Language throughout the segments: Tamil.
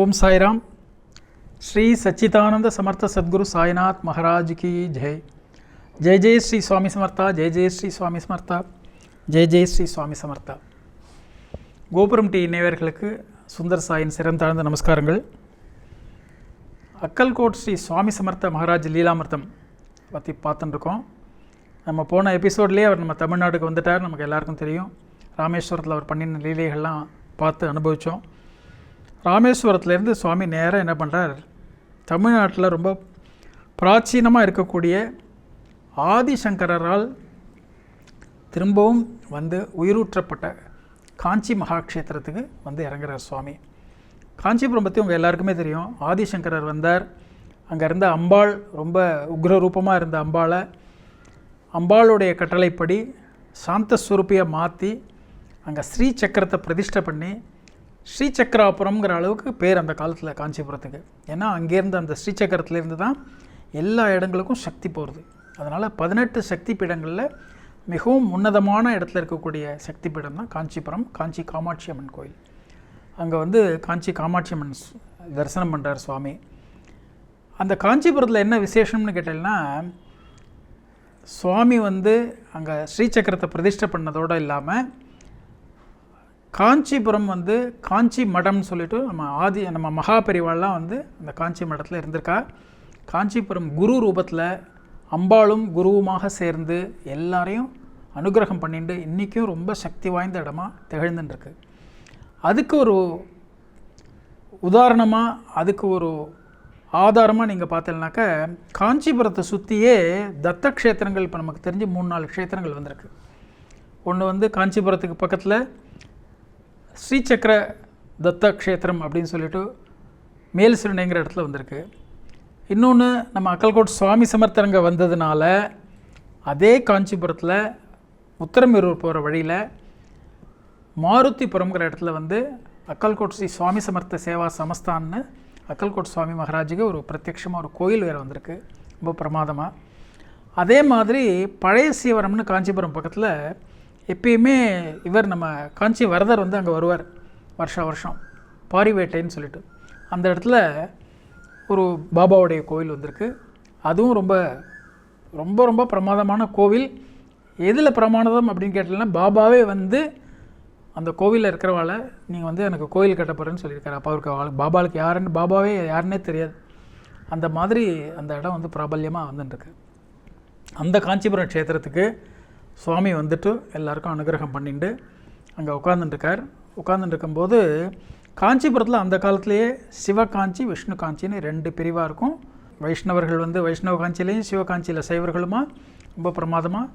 ஓம் சாய்ராம். ஸ்ரீ சச்சிதானந்த சமர்த்த சத்குரு சாய்நாத் மகாராஜ் கி ஜெய் ஜெய் ஜெய் ஸ்ரீ சுவாமி சமர்த்தா ஜெய் ஜெய் ஸ்ரீ சுவாமி சமர்த்தா ஜெய் ஜெய் ஸ்ரீ சுவாமி சமர்த்தா. கோபுரம் டி இணையவர்களுக்கு சுந்தர் சாயின் சிறந்தாழ்ந்த நமஸ்காரங்கள். அக்கல்கோட் ஸ்ரீ சுவாமி சமர்த்த மகாராஜ் லீலாமிர்தம் பற்றி பார்த்துட்டுருக்கோம். நம்ம போன எபிசோட்லேயே அவர் நம்ம தமிழ்நாடுக்கு வந்துட்டார் நமக்கு எல்லாருக்கும் தெரியும். ராமேஸ்வரத்தில் அவர் பண்ணின லீலைகள்லாம் பார்த்து அனுபவித்தோம் ராமேஸ்வரத்துலேருந்து சுவாமி நேராக என்ன பண்ணுறார் தமிழ்நாட்டில் ரொம்ப பிராச்சீனமாக இருக்கக்கூடிய ஆதிசங்கரால் திரும்பவும் வந்து உயிரூற்றப்பட்ட காஞ்சி மகாக்ஷேத்திரத்துக்கு வந்து இறங்குறார் சுவாமி. காஞ்சிபுரம் பற்றி உங்கள் எல்லாருக்குமே தெரியும். ஆதிசங்கரர் வந்தார். அங்கே இருந்த அம்பாள் ரொம்ப உக்ர ரூபமாக இருந்த அம்பாளை அம்பாளுடைய கட்டளைப்படி சாந்த ஸ்வரூபியை மாற்றி அங்கே ஸ்ரீ சக்கரத்தை பிரதிஷ்டை பண்ணி ஸ்ரீசக்கராபுரம்ங்கிற அளவுக்கு பேர் அந்த காலத்தில் காஞ்சிபுரத்துக்கு. ஏன்னா அங்கேருந்து அந்த ஸ்ரீ சக்கரத்துலேருந்து தான் எல்லா இடங்களுக்கும் சக்தி போகிறது அதனால் பதினெட்டு சக்தி பீடங்களில் மிகவும் உன்னதமான இடத்துல இருக்கக்கூடிய சக்தி பீடம் தான் காஞ்சிபுரம் காஞ்சி காமாட்சி அம்மன் கோயில். அங்கே வந்து காஞ்சி காமாட்சி அம்மன் தரிசனம் பண்ணுறார் சுவாமி. அந்த காஞ்சிபுரத்தில் என்ன விசேஷம்னு கேட்டீங்கன்னா சுவாமி வந்து அங்கே ஸ்ரீசக்கரத்தை பிரதிஷ்டை பண்ணதோடு இல்லாமல் காஞ்சிபுரம் வந்து காஞ்சி மடம்னு சொல்லிட்டு நம்ம ஆதி நம்ம மகாபெரிவாள்லாம் வந்து அந்த காஞ்சி மடத்தில் இருந்திருக்கா. காஞ்சிபுரம் குரு ரூபத்தில் அம்பாளும் குருவுமாக சேர்ந்து எல்லாரையும் அனுகிரகம் பண்ணிட்டு இன்றைக்கும் ரொம்ப சக்தி வாய்ந்த இடமா திகழ்ந்துட்டுருக்கு அதுக்கு ஒரு உதாரணமாக அதுக்கு ஒரு ஆதாரமாக நீங்கள் பார்த்தீங்கன்னாக்க காஞ்சிபுரத்தை சுற்றியே தத்த க்ஷேத்திரங்கள் இப்போ நமக்கு தெரிஞ்சு மூணு நாலு க்ஷேத்திரங்கள் வந்திருக்கு. ஒன்று வந்து காஞ்சிபுரத்துக்கு பக்கத்தில் ஸ்ரீசக்கர தத்த க்ஷேத்திரம் அப்படின்னு சொல்லிட்டு மேல் சிறுனைங்கிற இடத்துல வந்திருக்கு. இன்னொன்று நம்ம அக்கல்கோட் சுவாமி சமர்த்தரங்க வந்ததுனால அதே காஞ்சிபுரத்தில் உத்தரமேரூர் போகிற வழியில் மாருத்திபுரம்ங்கிற இடத்துல வந்து அக்கல்கோட் ஸ்ரீ சுவாமி சமர்த்த சேவா சமஸ்தான்னு அக்கல்கோட் சுவாமி மகாராஜுக்கு ஒரு பிரத்யக்ஷமாக ஒரு கோயில் வேறு வந்திருக்கு. ரொம்ப பிரமாதமாக அதே மாதிரி பழைய சீவரம்னு காஞ்சிபுரம் பக்கத்தில் எப்பயுமே இவர் நம்ம காஞ்சி வரதர் வந்து அங்கே வருவார் வருஷா வருஷம். பாரிவேட்டைன்னு சொல்லிட்டு. அந்த இடத்துல ஒரு பாபாவுடைய கோவில் வந்திருக்கு. அதுவும் ரொம்ப ரொம்ப ரொம்ப பிரமாதமான கோவில். எதில் பிரமாதம் அப்படின்னு கேட்டீங்கன்னா பாபாவே வந்து அந்த கோவிலில் இருக்கிறவால நீங்கள் வந்து எனக்கு கோயில் கட்ட போகிறேன்னு சொல்லியிருக்காரு. அப்பா இருக்க ஆளு- பாபாவுக்கு யாருன்னு பாபாவே யாருன்னே தெரியாது. அந்த மாதிரி அந்த இடம் வந்து பிராபல்யமாக வந்துட்டுருக்கு. அந்த காஞ்சிபுரம் க்ஷேத்திரத்துக்கு சுவாமி வந்துட்டு எல்லாருக்கும் அனுகிரகம் பண்ணிட்டு அங்கே உட்காந்துட்டுருக்கார் உட்காந்துட்டுருக்கும்போது காஞ்சிபுரத்தில் அந்த காலத்திலேயே சிவகாஞ்சி விஷ்ணு காஞ்சின்னு ரெண்டு பிரிவாக இருக்கும். வைஷ்ணவர்கள் வந்து வைஷ்ணவ காஞ்சிலையும் சிவகாஞ்சியில் சைவர்களுமா? ரொம்ப பிரமாதமாக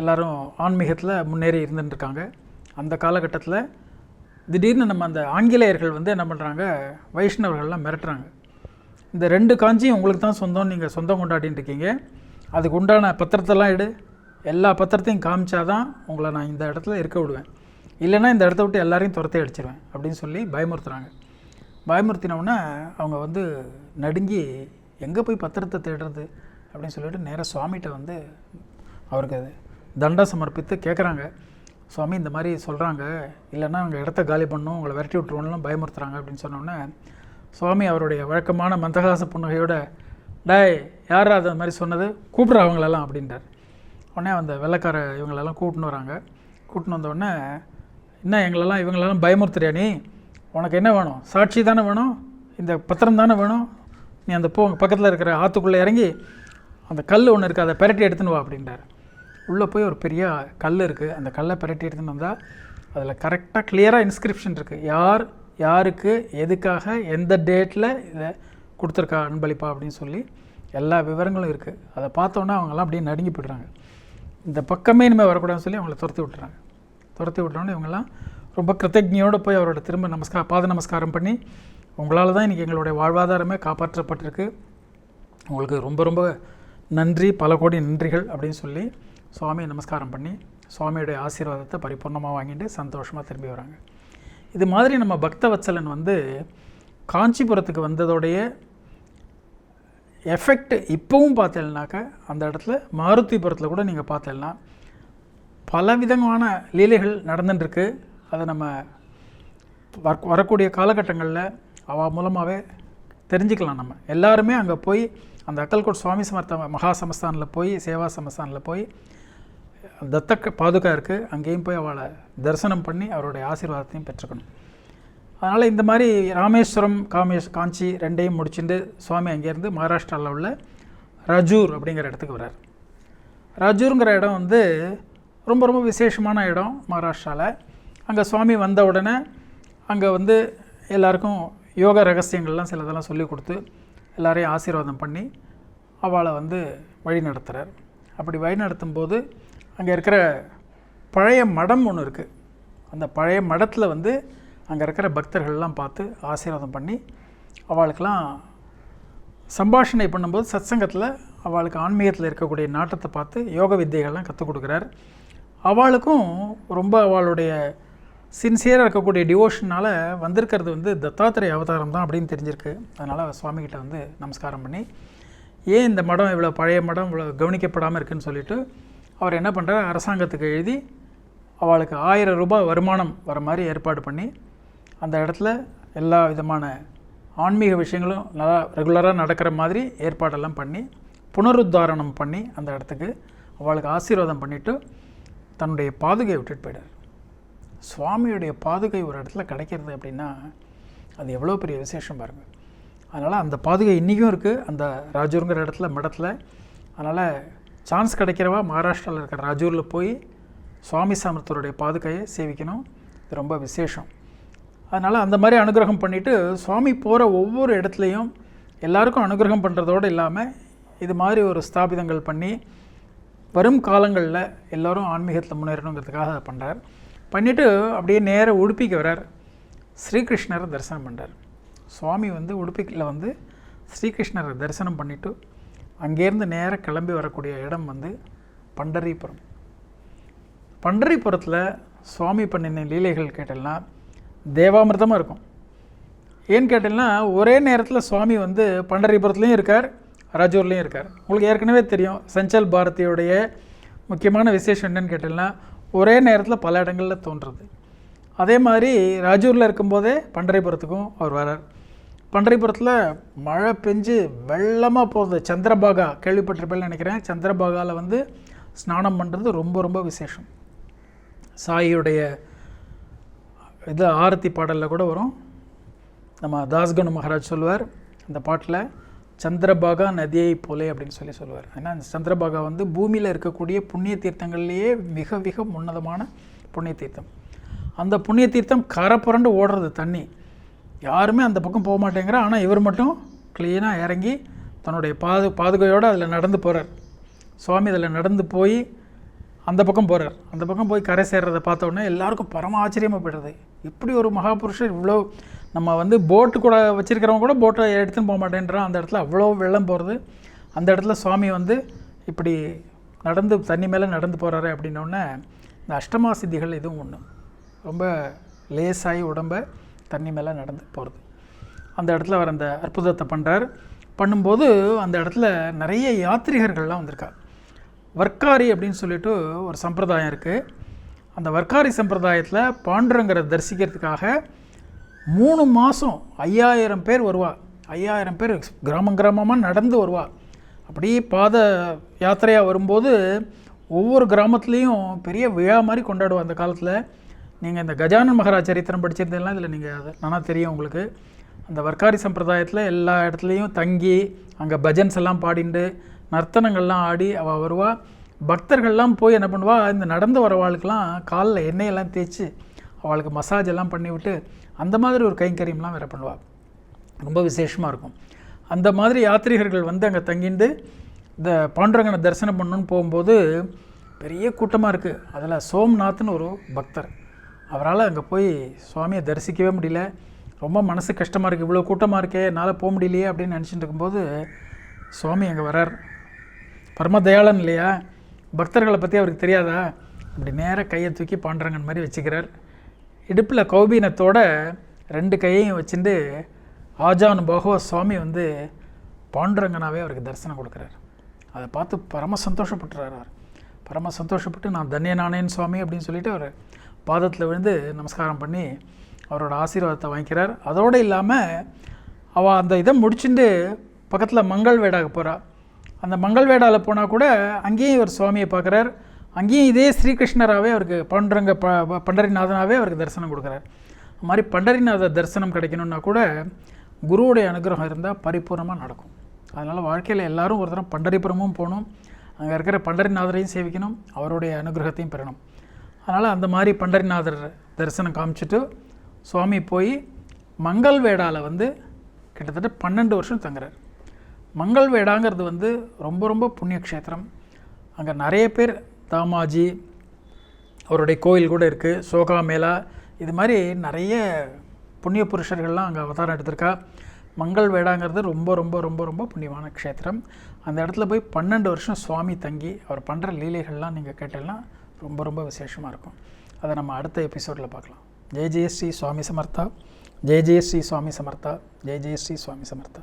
எல்லோரும் ஆன்மீகத்தில் முன்னேறி இருந்துட்டுருக்காங்க அந்த காலகட்டத்தில் திடீர்னு நம்ம அந்த ஆங்கிலேயர்கள் வந்து என்ன பண்ணுறாங்க வைஷ்ணவர்கள்லாம் மிரட்டுறாங்க. இந்த ரெண்டு காஞ்சியும் உங்களுக்கு தான் சொந்தம் நீங்கள் சொந்தம் கொண்டாடின்னு இருக்கீங்க அதுக்கு உண்டான பத்திரத்தெல்லாம் எடு. எல்லா பத்திரத்தையும் காமிச்சாதான் உங்களை நான் இந்த இடத்துல இருக்க விடுவேன். இல்லைன்னா இந்த இடத்த விட்டு எல்லாரையும் துரத்தை அடிச்சிருவேன் அப்படின்னு சொல்லி பயமுறுத்துகிறாங்க பயமுறுத்தினவுடனே அவங்க வந்து நடுங்கி எங்கே போய் பத்திரத்தை தேடுறது? அப்படின்னு சொல்லிட்டு நேராக சுவாமிகிட்ட வந்து அவருக்கு அது சமர்ப்பித்து கேட்குறாங்க சுவாமி இந்த மாதிரி சொல்கிறாங்க இல்லைன்னா அவங்க இடத்த காலி பண்ணணும் உங்களை விரட்டி விட்ருவோம்லாம் பயமுறுத்துறாங்க. அப்படின்னு சொன்னோன்னே சுவாமி அவருடைய வழக்கமான மந்தகாச புன்னகையோட டேய் யார் அது மாதிரி சொன்னது? கூப்பிட்ற அவங்களெல்லாம். அப்படின்றார். உடனே அந்த வெள்ளைக்கார இவங்களெல்லாம் கூட்டின்னு வராங்க. கூட்டின்னு வந்த என்ன எங்களெல்லாம் இவங்களெல்லாம் பயமுறுத்துறியா நீ? உனக்கு என்ன வேணும்? சாட்சி தானே வேணும்? இந்த பத்திரம் தானே வேணும்? நீ அந்த போ பக்கத்தில் இருக்கிற ஆற்றுக்குள்ளே இறங்கி அந்த கல் ஒன்று இருக்குது அதை பெரட்டி எடுத்துன்னு வா அப்படின்றார். உள்ளே போய் ஒரு பெரிய கல் இருக்குது அந்த கல்லை பெரட்டி எடுத்துன்னு வந்தால் அதில் கரெக்டாக கிளியராக இன்ஸ்கிரிப்ஷன் இருக்குது யார் யாருக்கு எதுக்காக எந்த டேட்டில் இதை கொடுத்துருக்கா அன்பளிப்பா அப்படின்னு சொல்லி எல்லா விவரங்களும் இருக்குது அதை பார்த்தோன்னே அவங்கெல்லாம் அப்படியே நடுங்கி போய்ட்றாங்க. இந்த பக்கமே இனிமேல் வரக்கூடாதுன்னு சொல்லி அவங்கள துரத்தி விட்டுறாங்க. துரத்தி விட்டுறோன்னு இவங்கெல்லாம் ரொம்ப கிருத்தஜையோடு போய் அவரோட திரும்ப நமஸ்கார பாத நமஸ்காரம் பண்ணி உங்களால் தான் இன்றைக்கி எங்களுடைய வாழ்வாதாரமே காப்பாற்றப்பட்டிருக்கு. உங்களுக்கு ரொம்ப ரொம்ப நன்றி பல கோடி நன்றிகள் அப்படின்னு சொல்லி சுவாமியை நமஸ்காரம் பண்ணி சுவாமியுடைய ஆசீர்வாதத்தை பரிபூர்ணமாக வாங்கிட்டு சந்தோஷமாக திரும்பி வராங்க. இது மாதிரி நம்ம பக்தவத்சலன் வந்து காஞ்சிபுரத்துக்கு வந்ததோடைய எஃபெக்ட் இப்போவும் பார்த்தேன்னாக்கா அந்த இடத்துல மாருத்திபுரத்தில் கூட நீங்கள் பார்த்தேன்னா பலவிதமான லீலைகள் நடந்துட்டுருக்கு. அதை நம்ம வரக்கூடிய காலகட்டங்களில் அவள் மூலமாகவே தெரிஞ்சுக்கலாம் நம்ம. எல்லாருமே அங்கே போய் அந்த அக்கல்கோட் சுவாமி சமர்த்த மகா சமஸ்தானில் போய் சேவா சமஸ்தானில் போய் தத்த பாதுகா இருக்குது அங்கேயும் போய் அவளை தரிசனம் பண்ணி அவருடைய ஆசீர்வாதத்தையும் பெற்றுக்கணும். அதனால் இந்த மாதிரி ராமேஸ்வரம் காமேஷ் காஞ்சி ரெண்டையும் முடிச்சுட்டு சுவாமி அங்கேருந்து மகாராஷ்டிராவில் உள்ள ரஜூர் அப்படிங்கிற இடத்துக்கு வர்றார். ரஜூருங்கிற இடம் வந்து ரொம்ப ரொம்ப விசேஷமான இடம் மகாராஷ்டிராவில் அங்கே சுவாமி வந்த உடனே அங்கே வந்து எல்லாருக்கும் யோகா ரகசியங்கள்லாம் சிலதெல்லாம் சொல்லி கொடுத்து எல்லாரையும் ஆசீர்வாதம் பண்ணி அவளை வந்து வழி நடத்துகிறார் அப்படி வழி நடத்தும் போது அங்கே இருக்கிற பழைய மடம் ஒன்று இருக்குது அந்த பழைய மடத்தில் வந்து அங்கே இருக்கிற பக்தர்கள்லாம் பார்த்து ஆசீர்வாதம் பண்ணி அவளுக்கெல்லாம் சம்பாஷணை பண்ணும்போது சத்சங்கத்தில் அவளுக்கு ஆன்மீகத்தில் இருக்கக்கூடிய நாட்டத்தை பார்த்து யோக வித்தைகள்லாம் கற்றுக் கொடுக்குறார். அவளுக்கும் ரொம்ப அவளுடைய சின்சியராக இருக்கக்கூடிய டிவோஷனால் வந்திருக்கிறது வந்து தத்தாத்திரேய அவதாரம் தான் அப்படின்னு தெரிஞ்சிருக்கு. அதனால் சுவாமிகிட்ட வந்து நமஸ்காரம் பண்ணி ஏன் இந்த மடம் இவ்வளோ பழைய மடம் இவ்வளோ கவனிக்கப்படாமல் இருக்குன்னு சொல்லிட்டு அவர் என்ன பண்ணுறார் அரசாங்கத்துக்கு எழுதி அவளுக்கு ஆயிரம் ரூபாய் வருமானம் வர மாதிரி ஏற்பாடு பண்ணி அந்த இடத்துல எல்லா விதமான ஆன்மீக விஷயங்களும் நல்லா ரெகுலராக நடக்கிற மாதிரி ஏற்பாடெல்லாம் பண்ணி புனருத்தாரணம் பண்ணி அந்த இடத்துக்கு அவளுக்கு ஆசீர்வாதம் பண்ணிவிட்டு தன்னுடைய பாதுகையை விட்டுட்டு போயிடார் சுவாமியுடைய பாதுகை ஒரு இடத்துல கிடைக்கிறது அப்படின்னா அது எவ்வளோ பெரிய விசேஷம் பாருங்கள் அதனால் அந்த பாதுகை இன்றைக்கும் இருக்குது அந்த ராஜூருங்கிற இடத்துல மடத்தில். அதனால் சான்ஸ் கிடைக்கிறவா மகாராஷ்டிராவில் இருக்கிற ராஜூரில் போய் சுவாமி சாமர்த்தருடைய பாதுகையை சேவிக்கணும். இது ரொம்ப விசேஷம். அதனால் அந்த மாதிரி அனுகிரகம் பண்ணிவிட்டு சுவாமி போகிற ஒவ்வொரு இடத்துலையும் எல்லாருக்கும் அனுகிரகம் பண்ணுறதோடு இல்லாமல் இது மாதிரி ஒரு ஸ்தாபிதங்கள் பண்ணி வரும் காலங்களில் எல்லோரும் ஆன்மீகத்தில் முன்னேறணுங்கிறதுக்காக அதை பண்ணுறார் பண்ணிவிட்டு அப்படியே நேர உடுப்பிக்கு வரார் ஸ்ரீகிருஷ்ணரை தரிசனம் பண்ணுறார் சுவாமி வந்து உடுப்பிக்கில் வந்து ஸ்ரீகிருஷ்ணரை தரிசனம் பண்ணிவிட்டு அங்கேருந்து நேராக கிளம்பி வரக்கூடிய இடம் வந்து பண்டரிபுரம். பண்டரிபுரத்தில் சுவாமி பண்ணின லீலைகள் கேட்டெல்லாம் தேவாமிர்தமாக இருக்கும். ஏன்னு கேட்டீங்கன்னா ஒரே நேரத்தில் சுவாமி வந்து பண்டரிபுரத்துலேயும் இருக்கார் ராஜூர்லேயும் இருக்கார். உங்களுக்கு ஏற்கனவே தெரியும் சஞ்சல் பாரதியோடைய முக்கியமான விசேஷம் என்னன்னு கேட்டீங்கன்னா ஒரே நேரத்தில் பல இடங்களில் தோன்றுறது. அதே மாதிரி ராஜூரில் இருக்கும்போதே பண்டரிபுரத்துக்கும் அவர் வரார் பண்டரிபுரத்தில் மழை பெஞ்சு வெள்ளமாக போகுது. சந்திரபாகா கேள்விப்பட்டிருப்பேன்னு நினைக்கிறேன். சந்திரபாகாவில் வந்து ஸ்நானம் பண்ணுறது ரொம்ப ரொம்ப விசேஷம். சாயியுடைய இது ஆரத்தி பாடலில் கூட வரும். நம்ம தாஸ்கனு மகாராஜ் சொல்லுவார் அந்த பாட்டில் சந்திரபாகா நதியை போலே அப்படின்னு சொல்லி சொல்லுவார். ஏன்னா அந்த சந்திரபாகா வந்து பூமியில் இருக்கக்கூடிய புண்ணிய தீர்த்தங்கள்லேயே மிக மிக உன்னதமான புண்ணிய தீர்த்தம். அந்த புண்ணிய தீர்த்தம் கரை புரண்டு ஓடுறது தண்ணி. யாருமே அந்த பக்கம் போக மாட்டேங்கிற ஆனால் இவர் மட்டும் க்ளீனாக இறங்கி தன்னுடைய பாது பாதுகையோடு அதில் நடந்து போகிறார் சுவாமி அதில் நடந்து போய் அந்த பக்கம் போகிறார் அந்த பக்கம் போய் கரை சேர்றதை பார்த்தோன்னே எல்லாருக்கும் பரம ஆச்சரியமாக போயிடுறது. எப்படி ஒரு மகாபுருஷர் இவ்வளோ நம்ம வந்து போட்டு கூட வச்சுருக்கிறவங்க கூட போட்டை எடுத்துன்னு போக மாட்டேன்றான். அந்த இடத்துல அவ்வளோ வெள்ளம் போகிறது அந்த இடத்துல சுவாமி வந்து இப்படி நடந்து தண்ணி மேலே நடந்து போகிறாரு அப்படின்னோடனே இந்த அஷ்டமா சித்திகள் இதுவும் ஒன்று ரொம்ப லேசாகி உடம்ப தண்ணி மேலே நடந்து போகிறது அந்த இடத்துல அவர் அந்த அற்புதத்தை பண்ணுறார் பண்ணும்போது அந்த இடத்துல நிறைய யாத்ரிகர்கள்லாம் வந்திருக்கார் வர்க்காரி அப்படின்னு சொல்லிட்டு ஒரு சம்பிரதாயம் இருக்குது அந்த வர்க்காரி சம்பிரதாயத்தில் பாண்டுரங்கரை தரிசிக்கிறதுக்காக மூணு மாதம் ஐயாயிரம் பேர் வருவாள் ஐயாயிரம் பேர் கிராமம் கிராமமாக நடந்து வருவாள் அப்படியே பாத யாத்திரையாக வரும்போது ஒவ்வொரு கிராமத்துலேயும் பெரிய விழா மாதிரி கொண்டாடுவோம் அந்த காலத்தில். நீங்கள் இந்த கஜானன் மகாராஜ் சரித்திரம் படிச்சிருந்தீங்கன்னா இதில் நீங்கள் அது நல்லா தெரியும் உங்களுக்கு. அந்த வர்க்காரி சம்பிரதாயத்தில் எல்லா இடத்துலையும் தங்கி அங்கே பஜன்ஸ் எல்லாம் பாடிண்டு நர்த்தனங்கள்லாம் ஆடி அவள் வருவாள் பக்தர்கள்லாம் போய் என்ன பண்ணுவா இந்த நடந்து வரவாளுக்கெல்லாம் காலில் எண்ணெயெல்லாம் தேய்ச்சி அவளுக்கு மசாஜ் எல்லாம் பண்ணி விட்டு அந்த மாதிரி ஒரு கைங்கரியம்லாம் வேறு பண்ணுவாள் ரொம்ப விசேஷமாக இருக்கும். அந்த மாதிரி யாத்ரீகர்கள் வந்து அங்கே தங்கிட்டு இந்த பாண்டுரங்கனை தரிசனம் பண்ணணுன்னு போகும்போது பெரிய கூட்டமாக இருக்குது அதில் சோம்நாத்னு ஒரு பக்தர். அவரால் அங்கே போய் சுவாமியை தரிசிக்கவே முடியல. ரொம்ப மனசு கஷ்டமாக இருக்குது இவ்வளோ கூட்டமாக இருக்கே என்னால் போக முடியலையே அப்படின்னு நினச்சிட்டு இருக்கும்போது சுவாமி அங்கே வரார் பரம தயாளன் இல்லையா? பக்தர்களை பற்றி அவருக்கு தெரியாதா? அப்படி நேராக கையை தூக்கி பாண்டரங்கன் மாதிரி வச்சுக்கிறார். இடுப்பில் கௌபீனத்தோட ரெண்டு கையையும் வச்சுட்டு ஆஜான் பகவ சுவாமி வந்து பாண்டுரங்கனாவே அவருக்கு தரிசனம் கொடுக்குறார். அதை பார்த்து பரம சந்தோஷப்பட்டுறார் அவர். பரம சந்தோஷப்பட்டு நான் தன்யனானேன் சுவாமி அப்படின்னு சொல்லிட்டு அவர் பாதத்தில் விழுந்து நமஸ்காரம் பண்ணி அவரோட ஆசீர்வாதத்தை வாங்கிக்கிறார். அதோடு இல்லாமல் அவள் அந்த இதை முடிச்சுட்டு பக்கத்தில் மங்கள் வேடாக போகிறா அந்த மங்கள் வேடாவில் போனால் கூட அங்கேயும் இவர் சுவாமியை பார்க்குறார். அங்கேயும் இதே ஸ்ரீகிருஷ்ணராகவே அவருக்கு பண்டரங்க ப பண்டரிநாதனாகவே அவருக்கு தரிசனம் கொடுக்குறார். அது மாதிரி பண்டரிநாத தரிசனம் கிடைக்கணும்னா கூட குருவுடைய அனுகிரகம் இருந்தால் பரிபூர்ணமாக நடக்கும். அதனால் வாழ்க்கையில் எல்லாரும் ஒரு தரம் பண்டரிபுரமும் போகணும். அங்கே இருக்கிற பண்டரிநாதரையும் சேவிக்கணும். அவருடைய அனுகிரகத்தையும் பெறணும். அதனால் அந்த மாதிரி பண்டரிநாதர் தரிசனம் காமிச்சிட்டு சுவாமி போய் மங்கள் வேடாவில் வந்து கிட்டத்தட்ட பன்னெண்டு வருஷம் தங்குறார். மங்கள் வேடாங்கிறது வந்து ரொம்ப ரொம்ப புண்ணிய க்ஷேத்திரம் அங்கே நிறைய பேர் தாமாஜி அவருடைய கோயில் கூட இருக்குது சோகாமேலா இது மாதிரி நிறைய புண்ணிய புருஷர்கள்லாம் அங்கே அவதாரம் எடுத்திருக்கா. மங்கள் வேடாங்கிறது ரொம்ப ரொம்ப ரொம்ப ரொம்ப புண்ணியமான க்ஷேத்திரம். அந்த இடத்துல போய் பன்னெண்டு வருஷம் சுவாமி தங்கி அவர் பண்ணுற லீலைகள்லாம் நீங்கள் கேட்டீங்கன்னா ரொம்ப ரொம்ப விசேஷமாக இருக்கும். அதை நம்ம அடுத்த எபிசோடில் பார்க்கலாம். ஜெய ஜெயஸ்ரீ சுவாமி சமர்த்தா ஜெய ஜெயஸ்ரீ சுவாமி சமர்த்தா ஜெய ஜெயஸ்ரீ சுவாமி சமர்த்தா.